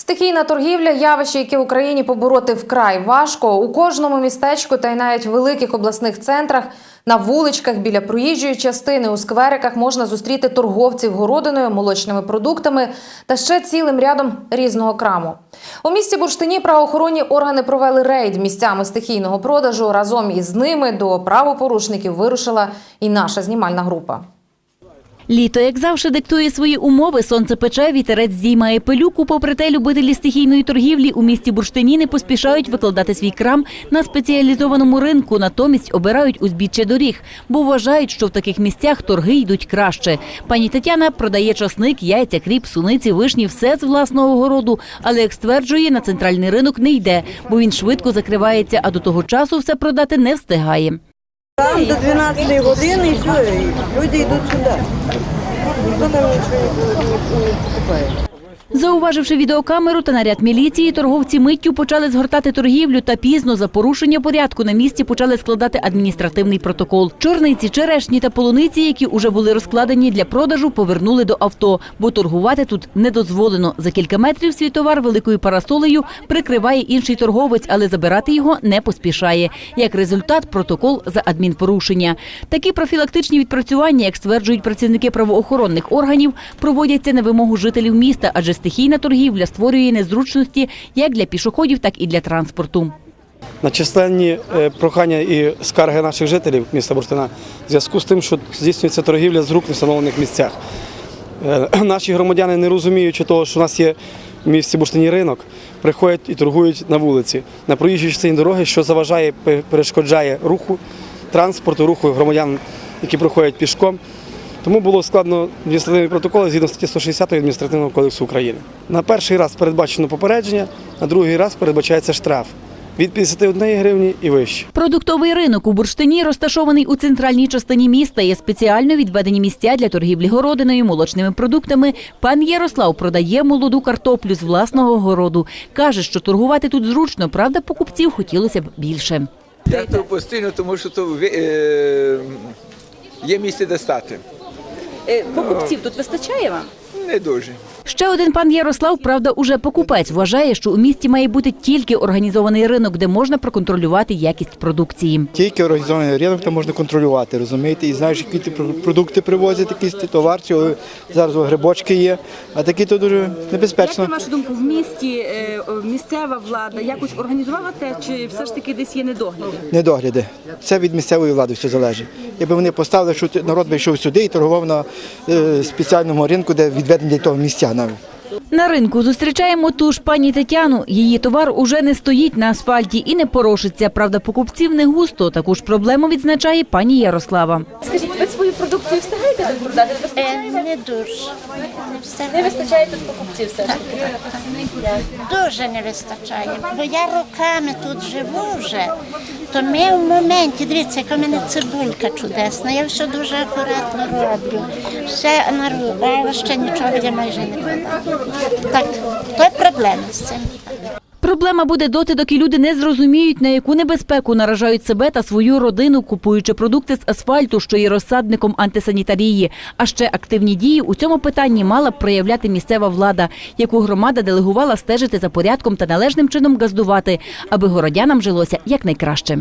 Стихійна торгівля явище, яке в Україні побороти вкрай важко. У кожному містечку та й навіть великих обласних центрах на вуличках біля проїжджої частини у сквериках можна зустріти торговців городиною, молочними продуктами та ще цілим рядом різного краму. У місті Бурштині правоохоронні органи провели рейд місцями стихійного продажу. Разом із ними до правопорушників вирушила і наша знімальна група. Літо, як завжди, диктує свої умови. Сонце пече, вітерець здіймає пилюку. Попри те, любителі стихійної торгівлі у місті Бурштині не поспішають викладати свій крам на спеціалізованому ринку. Натомість обирають узбіччя доріг, бо вважають, що в таких місцях торги йдуть краще. Пані Тетяна продає часник, яйця, кріп, суниці, вишні, все з власного городу. Але як стверджує, на центральний ринок не йде, бо він швидко закривається, а до того часу все продати не встигає. Там до 12 години і все, люди йдуть сюди. Ніхто там нічого не покупає. Зауваживши відеокамеру та наряд міліції, торговці миттю почали згортати торгівлю та пізно за порушення порядку на місці почали складати адміністративний протокол. Чорниці, черешні та полуниці, які уже були розкладені для продажу, повернули до авто, бо торгувати тут не дозволено. За кілька метрів свій товар великою парасолею прикриває інший торговець, але забирати його не поспішає. Як результат, протокол за адмінпорушення. Такі профілактичні відпрацювання, як стверджують працівники правоохоронних органів, проводяться на вимогу жителів міста, адже стихійна торгівля створює незручності як для пішоходів, так і для транспорту. на численні е, прохання і скарги наших жителів міста Бурштина в зв'язку з тим, що здійснюється торгівля з рук в встановлених місцях. Е, Наші громадяни, не розуміючи того, що у нас є в місті Бурштині ринок, приходять і торгують на вулиці, на проїжджій частині дороги, що заважає, перешкоджає руху транспорту, руху громадян, які проходять пішком. Тому було складно адміністративний протокол згідно статті 160 Адміністративного кодексу України. На перший раз передбачено попередження, на другий раз передбачається штраф від 51 гривні і вище. Продуктовий ринок у Бурштині, розташований у центральній частині міста, є спеціально відведені місця для торгівлі городиною, молочними продуктами. Пан Ярослав продає молоду картоплю з власного городу. Каже, що торгувати тут зручно, правда, покупців хотілося б більше. Я тут постійно, тому що то ви- е, є місце де стати. Е, Покупців тут вистачає вам? Не дуже. Ще один пан Ярослав, правда, уже покупець, вважає, що у місті має бути тільки організований ринок, де можна проконтролювати якість продукції. Тільки організований ринок там можна контролювати, розумієте? І знаєш, які ти продукти привозять, якісь товар, чи зараз грибочки є, а такі то дуже Як небезпечно. на вашу думку, в місті е, місцева влада якось організувала те, чи все ж таки десь є недогляди? Недогляди. Це від місцевої влади все залежить. Якби вони поставили, що народ би йшов сюди і торгував на е, спеціальному ринку, де відведені для того місця навіть. На ринку зустрічаємо ту ж пані Тетяну. Її товар уже не стоїть на асфальті і не порошиться. Правда, покупців не густо. Таку ж проблему відзначає пані Ярослава. Скажіть, ви свою продукцію встигаєте тут продати? Не Е? Не дуже. Не вистачає тут покупців все ж таки. Дуже не вистачає. Бо я роками тут живу вже. То ми в моменті, дивіться, яка в мене цибулька чудесна. Я все дуже акуратно роблю. Все нарубаю, ще нічого я майже не продаю. Так, то є проблема з цим. Проблема буде доти, доки люди не зрозуміють, на яку небезпеку наражають себе та свою родину, купуючи продукти з асфальту, що є розсадником антисанітарії. А ще активні дії у цьому питанні мала б проявляти місцева влада, яку громада делегувала стежити за порядком та належним чином газдувати, аби городянам жилося якнайкраще.